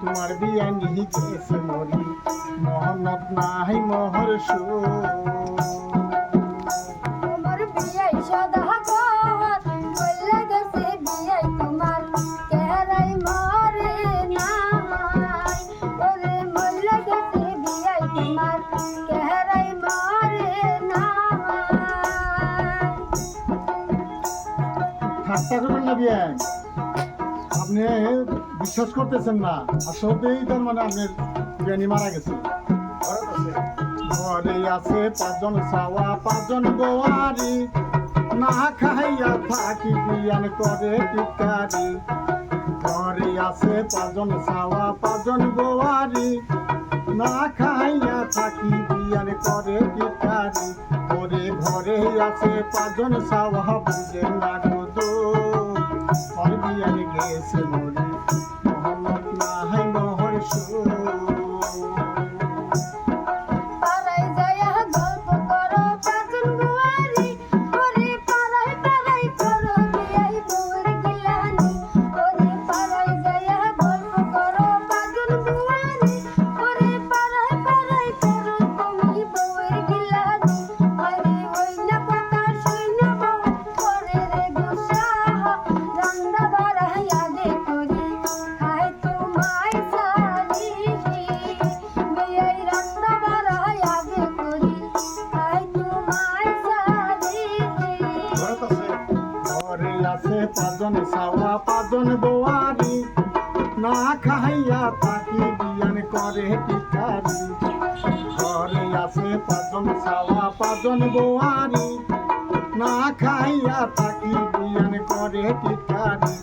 তোমার বিয়ানে গেছে মরি মহনত নাহি মোহর সু ঠাট্টা করবেন না বিয়ান আপনি বিশ্বাস করতেছেন না। আসলেই তার মানে আপনার বিয়ানি মারা গেছে ঘরে আছে পাঁচজন সাওয়া পাঁচজন গোয়ারি। না খাইয়া থাকি বিয়ান করে টিকারি ঘরে আছে পাঁচজন সাওয়া পাঁচজন গোয়ারি। না খাইয়া থাকি বিয়ান করে টিকারি ঘরে ঘরে আছে পাঁচজন সাওয়া বুঝে গো আর বিয়ান গেছে মরি পাঁচজন সাওয়া পাঁচজন বোয়ারি। না খাইয়া থাকি, বিয়ান করে টিকারি ঘরে আসে পাদন, সাওয়া পাঁচজন বোয়ারি। না খাইয়া থাকি, বিয়ান করে টিকারি